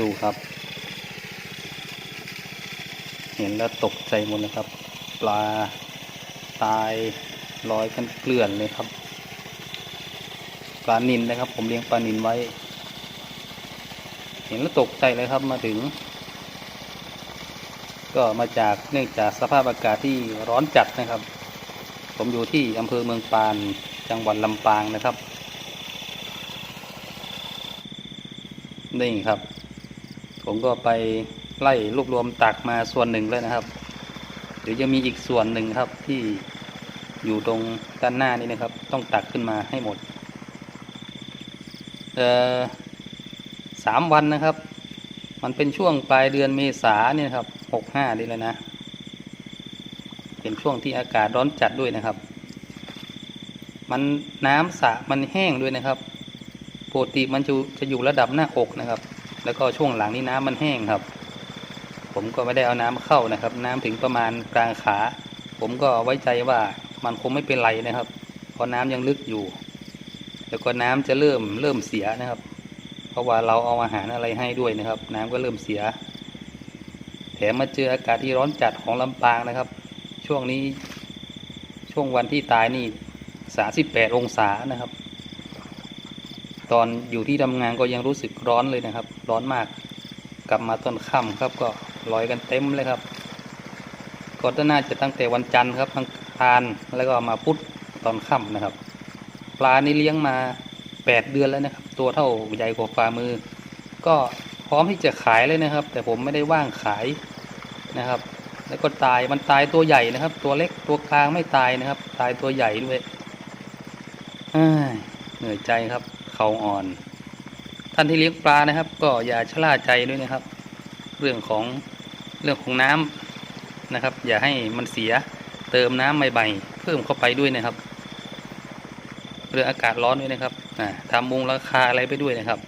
ดูครับ เห็นแล้วตกใจหมดเลยครับ ปลาตายลอยกันเกลื่อนเลยครับ ปลานินนะครับ ผมเลี้ยงปลานินไว้ เห็นแล้วตกใจเลยครับมาถึง ก็มาจากเนื่องจากสภาพอากาศที่ร้อนจัดนะครับ ผมอยู่ที่อำเภอเมืองปานจังหวัดลำปางนะครับนี่ครับ ผมก็ไปไล่รวบรวมตักมาส่วนหนึ่งแล้วนะครับ เดี๋ยวจะมีอีกส่วนหนึ่งครับที่อยู่ตรงด้านหน้านี้นะครับ ต้องตักขึ้นมาให้หมดเอ่อสามวันนะครับ มันเป็นช่วงปลายเดือนเมษาเนี่ยครับหกห้านี่เลยนะ เป็นช่วงที่อากาศร้อนจัดด้วยนะครับ มันน้ำสระมันแห้งด้วยนะครับปกติมันจะจะอยู่ระดับหน้าอกนะครับ แล้วก็ช่วงหลังนี้น้ำมันแห้งครับ ผมก็ไม่ได้เอาน้ำเข้านะครับ น้ำถึงประมาณกลางขา ผมก็ไว้ใจว่ามันคงไม่เป็นไรนะครับ เพราะน้ำยังลึกอยู่ แล้วก็น้ำจะเริ่มเริ่มเสียนะครับ เพราะว่าเราเอาอาหารอะไรให้ด้วยนะครับ น้ำก็เริ่มเสีย แถมมาเจออากาศที่ร้อนจัดของลำปางนะครับ ช่วงนี้ช่วงวันที่ตายนี่สาสิบแปดองศานะครับ ตอนอยู่ที่ทำงานก็ยังรู้สึกร้อนเลยนะครับ ร้อนมากกลับมาตอนค่ำครับก็ลอยกันเต็มเลยครับก็น่าจะตั้งแต่วันจันทร์ครับทั้งพานแล้วก็มาพุธตอนค่ำนะครับ ปลานี่เลี้ยงมาแปดเดือนแล้วนะครับ ตัวเท่าใหญ่กว่าฝ่ามือ ก็พร้อมที่จะขายเลยนะครับ แต่ผมไม่ได้ว่างขายนะครับ แล้วก็ตายมันตายตัวใหญ่นะครับ ตัวเล็กตัวกลางไม่ตายนะครับ ตายตัวใหญ่ด้วยเอ้ยเหนื่อยใจครับ เขาอ่อน ท่านที่เลี้ยงปลานะครับ ก็อย่าชะล่าใจด้วยนะครับ เรื่องของเรื่องของน้ำนะครับ อย่าให้มันเสียเติมน้ำใหม่ๆเพิ่มเข้าไปด้วยนะครับ เรื่องอากาศร้อนด้วยนะครับทำทำมุงราคาอะไรไปด้วยนะครับ